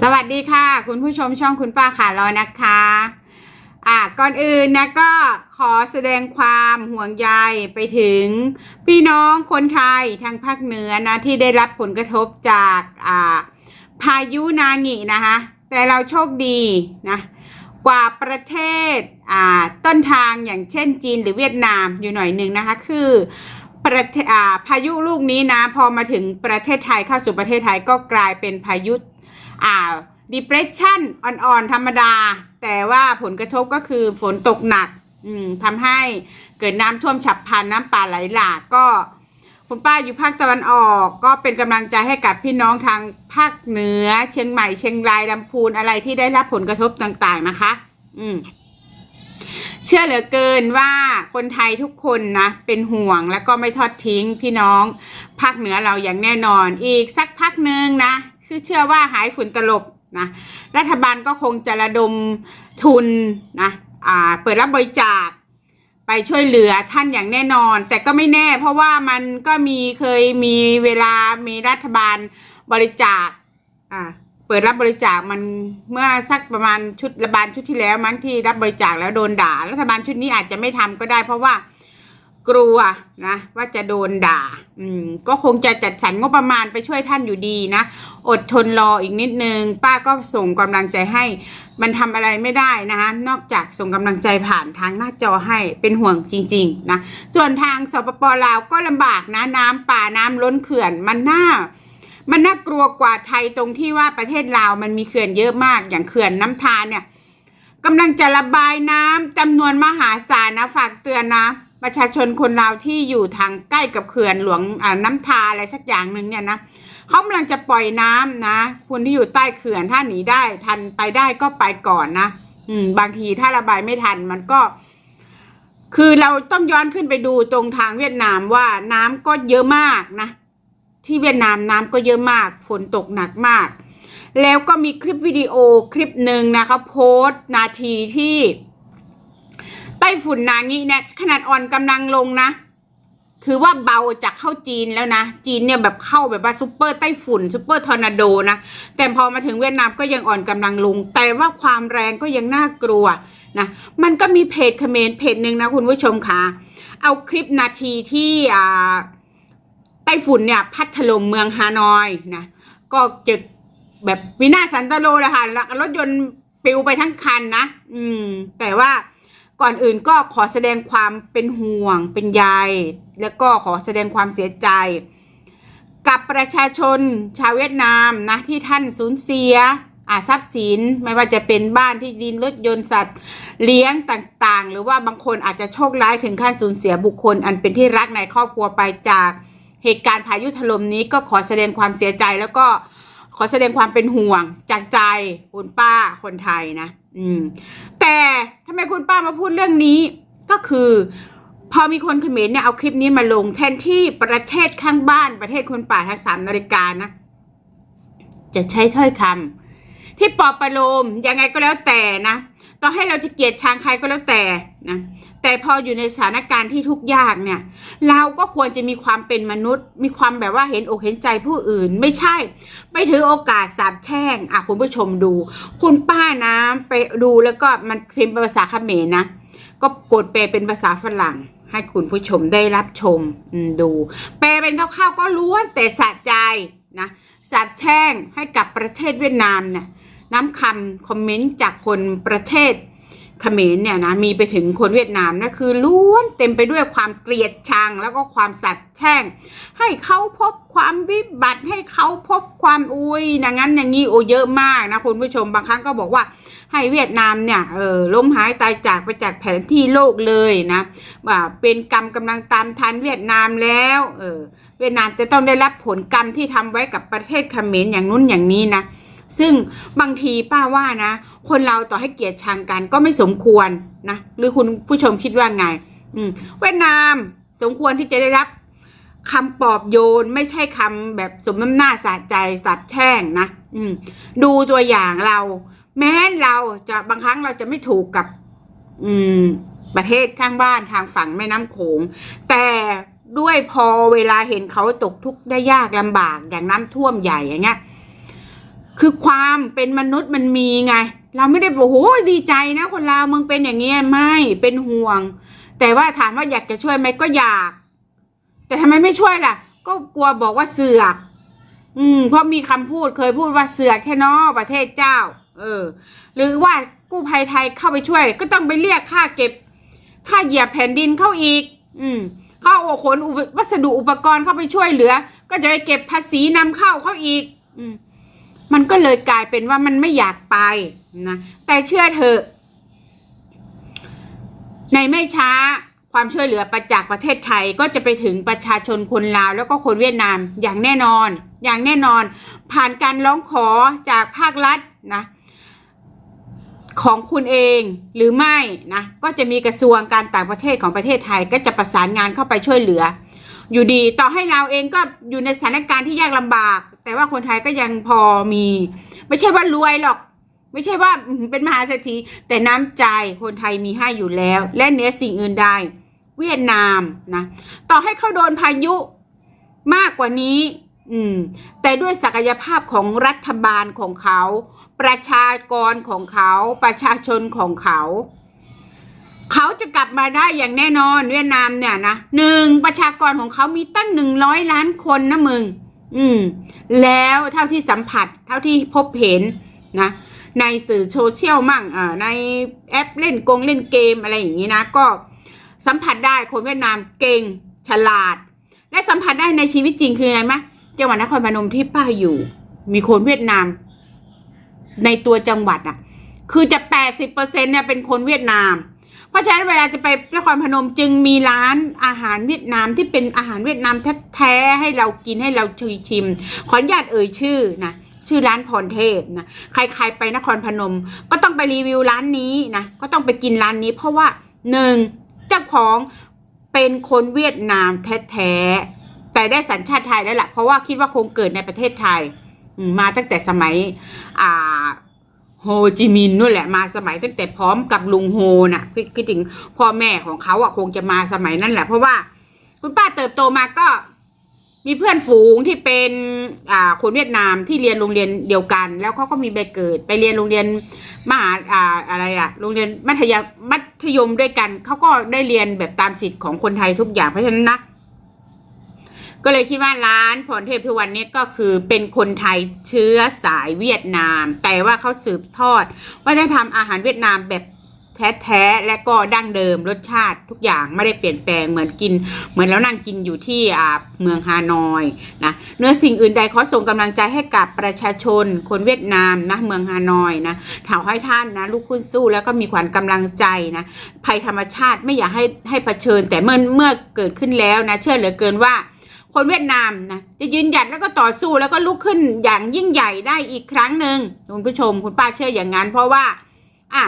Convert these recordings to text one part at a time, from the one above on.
สวัสดีค่ะ คุณผู้ชมช่องคุณป้าขาลอนะคะ อะก่อนอื่นนะก็ขอแสดงความห่วงใยไปถึงพี่น้องคนไทยทางภาคเหนือนะที่ได้รับผลกระทบจากอ่าพายุนางินะคะแต่เราโชคดีนะกว่าประเทศอ่าต้นทางอย่างเช่นจีนหรือเวียดนามอยู่หน่อยหนึ่งนะคะคือประเทศอ่าพายุลูกนี้นะพอมาถึงประเทศไทยเข้าสู่ประเทศไทยก็กลายเป็นพายุ อ่า depression อ่อนๆธรรมดา แต่ว่าผลกระทบก็คือฝนตกหนักทำให้เกิดน้ำท่วมฉับพลันน้ำป่าไหลหลากก็ คุณป้าอยู่ภาคตะวันออก ก็เป็นกำลังใจให้กับพี่น้องทางภาคเหนือ เชียงใหม่เชียงรายลำพูนอะไรที่ได้รับผลกระทบต่างๆนะคะ อืมเชื่อเหลือเกินว่าคนไทยทุกคนนะเป็นห่วงแล้วก็ไม่ทอดทิ้งพี่น้องภาคเหนือเราอย่างแน่นอน อีกสักพักหนึ่งนะ คือเชื่อว่าหายฝุ่นตลบนะรัฐบาลก็คงจะระดมทุนนะอ่าเปิดรับบริจาคไปช่วยเหลือท่านอย่างแน่นอน แต่ก็ไม่แน่ เพราะว่ามันก็มีเคยมีเวลามีรัฐบาลบริจาคอ่าเปิดรับบริจาคมันเมื่อสักประมาณชุดรัฐบาลชุดที่แล้วมั้งที่รับบริจาคแล้วโดนด่า รัฐบาลชุดนี้อาจจะไม่ทำก็ได้ เพราะว่ากลัวนะว่าจะโดนด่า อืมก็คงจะจัดสรรงบประมาณไปช่วยท่านอยู่ดีนะ อดทนรออีกนิดนึง ป้าก็ส่งกำลังใจให้ มันทำอะไรไม่ได้นะคะนอกจากส่งกำลังใจผ่านทางหน้าจอให้เป็นห่วงจริงๆนะส่วนทางสปปลาวก็ลำบากนะน้ำป่าน้ำล้นเขื่อนมันน่ามันน่ากลัวกว่าไทยตรงที่ว่าประเทศลาวมันมีเขื่อนเยอะมากอย่างเขื่อนน้ำทานเนี่ยกำลังจะระบายน้ำจำนวนมหาศาลนะฝากเตือนนะ ประชาชนคนลาวที่อยู่ทางใกล้กับเขื่อนหลวงน้ำทาอะไรสักอย่างหนึ่งเนี่ยนะเขากำลังจะปล่อยน้ำนะคนที่อยู่ใต้เขื่อนถ้าหนีได้ ทันไปได้ก็ไปก่อนนะอืม บางทีถ้าระบายไม่ทันมันก็ คือเราต้องย้อนขึ้นไปดูตรงทางเวียดนามว่าน้ำก็เยอะมากนะ ที่เวียดนามน้ำก็เยอะมากฝนตกหนักมาก แล้วก็มีคลิปวิดีโอคลิปหนึ่งนะคะโพสต์นาทีที่ ไต้ฝุ่นนางิเนี่ยขนาดอ่อนกำลังลงนะ คือว่าเบาจากเข้าจีนแล้วนะ จีนเนี่ยแบบเข้าแบบว่าซูเปอร์ไต้ฝุ่นซูเปอร์ทอร์นาโดนะ แต่พอมาถึงเวียดนามก็ยังอ่อนกำลังลง แต่ว่าความแรงก็ยังน่ากลัวนะ มันก็มีเพจเขมรเพจหนึ่งนะคุณผู้ชมคะเอาคลิปนาทีที่อ่าไต้ฝุ่นเนี่ยพัดถล่มเมืองฮานอยนะก็เจอแบบวินาศสันตโลเลยค่ะรถยนต์ปลิวไปทั้งคันนะ อืม แต่ว่า ก่อนอื่นก็ขอแสดงความเป็นห่วงเป็นใยแล้วก็ขอแสดงความเสียใจ กับประชาชนชาวเวียดนามนะที่ท่านสูญเสียอาทรัพย์สินไม่ว่าจะเป็นบ้านที่ดินรถยนต์สัตว์เลี้ยงต่างๆ หรือว่าบางคนอาจจะโชคร้ายถึงขั้นสูญเสียบุคคล อันเป็นที่รักในครอบครัวไปจากเหตุการณ์พายุถล่มนี้ก็ขอแสดงความเสียใจแล้วก็ ขอแสดงความเป็นห่วงจากใจคุณป้าคนไทยนะ อืม แต่ทำไมคุณป้ามาพูดเรื่องนี้ก็คือ พอมีคนเขมรเนี่ยเอาคลิปนี้มาลงแทนที่ประเทศข้างบ้านประเทศคนป่าทั้งสามนาฬิกานะ จะใช้ถ้อยคำที่ปอบประโลมยังไงก็แล้วแต่นะ ต่อให้เราจะเกลียดชังใครก็แล้วแต่นะแต่พออยู่ในสถานการณ์ที่ทุกข์ยากเนี่ย เราก็ควรจะมีความเป็นมนุษย์ มีความแบบว่าเห็นอกเห็นใจผู้อื่น ไม่ใช่ไปถือโอกาสสาบแช่งอะคุณผู้ชมดู คุณป้านะไปดูแล้วก็มันเป็นภาษาเขมรนะ ก็กดแปลเป็นภาษาฝรั่งให้คุณผู้ชมได้รับชมอืมดู แปลเป็นคร่าวๆก็ล้วนแต่สะใจนะสาบแช่งให้กับประเทศเวียดนามเนี่ย น้ำคำคอมเมนต์จากคนประเทศเขมรเนี่ยนะมีไปถึงคนเวียดนามนะคือล้วนเต็มไปด้วยความเกลียดชังแล้วก็ความสัตย์แช่ง ให้เขาพบความวิบัติให้เขาพบความอุ้ยอย่างนั้นอย่างนี้โอ้เยอะมากนะคุณผู้ชมบางครั้งก็บอกว่าให้เวียดนามเนี่ยเออล้มหายตายจากไปจากแผนที่โลกเลยนะว่าเป็นกรรมกำลังตามทันเวียดนามแล้วเออเวียดนามจะต้องได้รับผลกรรมที่ทำไว้กับประเทศเขมรอย่างนู้นอย่างนี้นะ ซึ่งบางทีป้าว่านะ คนเราต่อให้เกลียดชังกันก็ไม่สมควรนะ หรือคุณผู้ชมคิดว่าไง อืมเวียดนามสมควรที่จะได้รับคำปลอบโยนไม่ใช่คำแบบสมน้ำหน้าสะใจสับแช่งนะ อืม ดูตัวอย่างเรา แม้เราจะบางครั้งเราจะไม่ถูกกับ อืม ประเทศข้างบ้านทางฝั่งแม่น้ำโขง แต่ด้วยพอเวลาเห็นเขาตกทุกข์ได้ยากลำบากอย่างน้ำท่วมใหญ่อย่างเงี้ย คือความเป็นมนุษย์มันมีไง เราไม่ได้บอกโอ้โหดีใจนะ คนลาวมึงเป็นอย่างเงี้ยไม่เป็นห่วง แต่ว่าถามว่าอยากจะช่วยไหมก็อยาก แต่ทำไมไม่ช่วยล่ะ ก็กลัวบอกว่าเสือก อืม เพราะมีคำพูดเคยพูดว่าเสือกแค่นอประเทศเจ้า เออ หรือว่ากู้ภัยไทยเข้าไปช่วย ก็ต้องไปเรียกค่าเก็บ ค่าเหยียบแผ่นดินเข้าอีก อืมเข้าโอขนอุปวัสดุอุปกรณ์เข้าไปช่วยเหลือ ก็จะไปเก็บภาษีนำเข้าเข้าอีก อืม มันก็เลยกลายเป็นว่ามันไม่อยากไปนะแต่เชื่อเถอะในไม่ช้าความช่วยเหลือประจากประเทศไทยก็จะไปถึงประชาชนคนลาวแล้วก็คนเวียดนามอย่างแน่นอน อย่างแน่นอน ผ่านการร้องขอจากภาครัฐนะของคุณเองหรือไม่นะก็จะมีกระทรวงการต่างประเทศของประเทศไทย ก็จะประสานงานเข้าไปช่วยเหลือ อยู่ดีต่อให้เราเองก็อยู่ในสถานการณ์ที่ยากลำบาก แต่ว่าคนไทยก็ยังพอมี ไม่ใช่ว่ารวยหรอก ไม่ใช่ว่าเป็นมหาเศรษฐีแต่น้ำใจคนไทยมีให้อยู่แล้ว และเนื้อสิ่งอื่นใดเวียดนามนะต่อให้เขาโดนพายุมากกว่านี้ อืม แต่ด้วยศักยภาพของรัฐบาลของเขา ประชากรของเขา ประชาชนของเขา เขาจะกลับมาได้อย่างแน่นอนเวียดนามเนี่ยนะหนึ่งประชากรของเขามีตั้งหนึ่งร้อยล้านคนนะมึง อืม แล้วเท่าที่สัมผัส เท่าที่พบเห็นนะ ในสื่อโซเชียลมั่งอ่าในแอปเล่นกงเล่นเกมอะไรอย่างนี้นะ ก็สัมผัสได้คนเวียดนามเก่งฉลาด และสัมผัสได้ในชีวิตจริงคือไงไหมจังหวัดนครพนมที่ป้าอยู่ มีคนเวียดนาม ในตัวจังหวัดอะคือจะแปดสิบเปอร์เซ็นเนี่ยเป็นคนเวียดนาม ราะฉะนั้นเวลาจะไปนครพนมจึงมีร้านอาหารเวียดนามที่เป็นอาหารเวียดนามแท้ๆให้เรากินให้เราชิมขออนุญาตเอ่ยชื่อนะชื่อร้านพรเทพนะใครๆไปนครพนม ก็ต้องไปรีวิวร้านนี้นะก็ต้องไปกินร้านนี้ เพราะว่าหนึ่งเจ้าของเป็นคนเวียดนามแท้ๆแต่ได้สัญชาติไทยแล้วล่ะเพราะว่าคิดว่าคงเกิดในประเทศไทยมาตั้งแต่สมัยอ่า ฮจิมินห์นู่นแหละมาสมัยตั้งแต่พร้อมกับลุงโฮน่ะคิดคิดถึงพ่อแม่ของเขาอะคงจะมาสมัยนั้นแหละ เพราะว่า คุณป้าเติบโตมาก็ มีเพื่อนฝูงที่เป็นอ่าคนเวียดนามที่เรียนโรงเรียนเดียวกัน แล้วเขาก็มีใบเกิด ไปเรียนโรงเรียนมหาอ่าอะไรอะโรงเรียนมัธยมมัธยมด้วยกันเขาก็ได้เรียนแบบตามสิทธิ์ของคนไทยทุกอย่างเพราะฉะนั้นนะ ก็เลยคิดว่าร้านพรเทพทุกวันนี้ก็คือเป็นคนไทยเชื้อสายเวียดนาม แต่ว่าเขาสืบทอดวัฒนธรรมอาหารเวียดนามแบบแท้ๆและก็ดั้งเดิมรสชาติทุกอย่างไม่ได้เปลี่ยนแปลงเหมือนกิน เหมือนแล้วนั่งกินอยู่ที่เมืองฮานอยนะเนื้อสิ่งอื่นใดขอส่งกำลังใจให้กับประชาชน คนเวียดนามนะเมืองฮานอยนะถามให้ท่านนะลูกคุณสู้แล้วก็มีขวัญกำลังใจนะภัยธรรมชาติไม่อยากให้ให้เผชิญ แต่เมื่อเมื่อเกิดขึ้นแล้วนะเชื่อเหลือเกินว่า คนเวียดนามนะจะยืนหยัดแล้วก็ต่อสู้แล้วก็ลุกขึ้นอย่างยิ่งใหญ่ได้อีกครั้งหนึ่งคุณผู้ชมคุณป้าเชื่ออย่างนั้นเพราะว่า อะ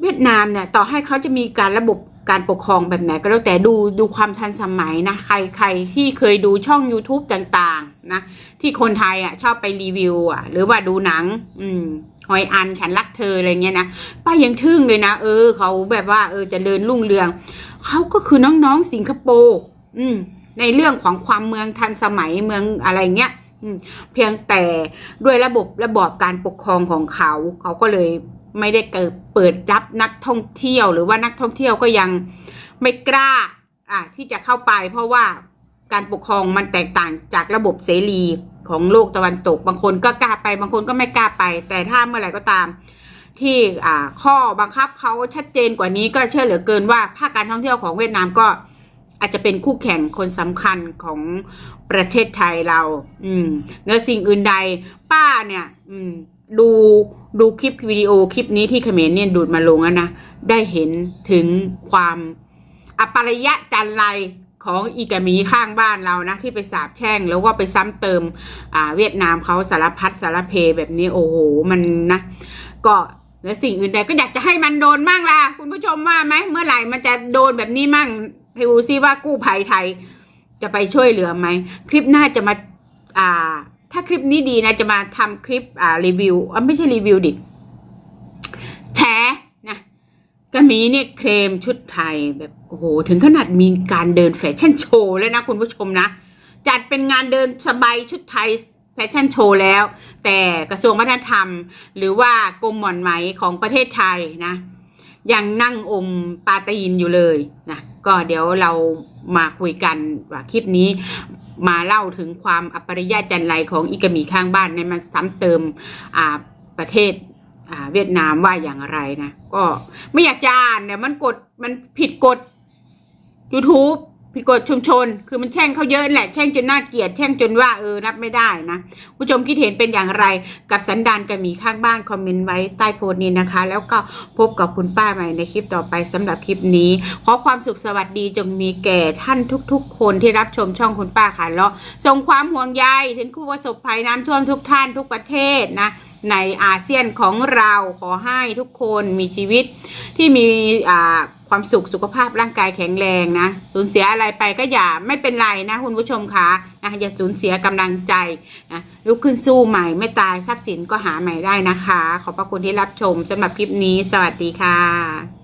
เวียดนามเนี่ยต่อให้เขาจะมีการระบบการปกครองแบบไหนก็แล้วแต่ดูดูความทันสมัยนะใครใครที่เคยดูช่อง YouTube ต่างๆนะที่คนไทยอะชอบไปรีวิวอะหรือว่าดูหนัง อืมหอยอันฉันรักเธออะไรเงี้ยนะป้ายังทึ่งเลยนะเออเขาแบบว่าเออจะเริญรุ่งเรืองเขาก็คือน้องๆสิงคโปร์อืม ในเรื่องของความเมืองทันสมัยเมืองอะไรเงี้ยเพียงแต่ด้วยระบบระบอบการปกครองของเขา เขาก็เลยไม่ได้เกิดเปิดรับนักท่องเที่ยว หรือว่านักท่องเที่ยวก็ยังไม่กล้าอะที่จะเข้าไปเพราะว่าการปกครองมันแตกต่างจากระบบเสรีของโลกตะวันตก บางคนก็กล้าไปบางคนก็ไม่กล้าไป แต่ถ้าเมื่อไหร่ก็ตาม ที่อ่าข้อบังคับเขาชัดเจนกว่านี้ก็เชื่อเหลือเกินว่าภาคการท่องเที่ยวของเวียดนามก็ อาจจะเป็นคู่แข่งคนสำคัญของประเทศไทยเรา อืมเนื้อสิ่งอื่นใด ป้าเนี่ย อืม ดูดูคลิปวิดีโอคลิปนี้ที่เขมรเนี่ยดูดมาลงแล้วนะ ได้เห็นถึงความอปริยะจันไรของอีกามีข้างบ้านเรานะที่ไปสาบแช่งแล้วก็ไปซ้ำเติมอ่าเวียดนามเขาสารพัดสารเพแบบนี้โอ้โหมันนะ ก็และสิ่งอื่นใดก็อยากจะให้มันโดนมั่งล่ะคุณผู้ชมว่าไหมเมื่อไหร่มันจะโดนแบบนี้มั่ง ดูซิว่ากู้ภัยไทยจะไปช่วยเหลือไหม คลิปหน้าจะมาอ่า ถ้าคลิปนี้ดีนะจะมาทำคลิปอ่ารีวิวอะไม่ใช่รีวิวดิแชร์นะก็มีเนี่ยเคลมชุดไทยแบบโอ้โหถึงขนาดมีการเดินแฟชั่นโชว์เลยนะคุณผู้ชมนะ จัดเป็นงานเดินสบายชุดไทยแฟชั่นโชว์แล้ว แต่กระทรวงวัฒนธรรม หรือว่ากรมหม่อนไหมของประเทศไทยนะ ยังนั่งอมปาตีนอยู่เลยนะ ก็เดี๋ยวเรามาคุยกันว่าคลิปนี้มาเล่าถึงความอัปริยะจันไรของอิกามีข้างบ้านในมันซ้ำเติมอ่าประเทศอ่าเวียดนามว่าอย่างไรนะ ก็ไม่อยากจะอ่านเนี่ยมันกฎมันผิดกฎ YouTube ผิดกฎชุมชน คือมันแช่งเขาเยอะแหละ แช่งจนน่าเกลียด แช่งจนว่าเออรับไม่ได้นะ ผู้ชมคิดเห็นเป็นอย่างไร กับสันดานกระหมีข้างบ้าน คอมเมนต์ไว้ใต้โพสต์นี้นะคะ แล้วก็พบกับคุณป้าใหม่ในคลิปต่อไปสำหรับคลิปนี้ ขอความสุขสวัสดีจงมีแก่ท่านทุก ๆ คนที่รับชมช่องคุณป้าค่ะแล้วส่งความห่วงใยถึงผู้ประสบภัยน้ำท่วมทุกท่านทุกประเทศนะในอาเซียนของเราขอให้ทุกคนมีชีวิตที่มีอ่า ความสุขสุขภาพร่างกายแข็งแรงนะสูญเสียอะไรไปก็อย่าไม่เป็นไรนะคุณผู้ชมคะนะอย่าสูญเสียกำลังใจนะลุกขึ้นสู้ใหม่ไม่ตายทรัพย์สินก็หาใหม่ได้นะคะ ขอบพระคุณที่รับชมสำหรับคลิปนี้ สวัสดีค่ะ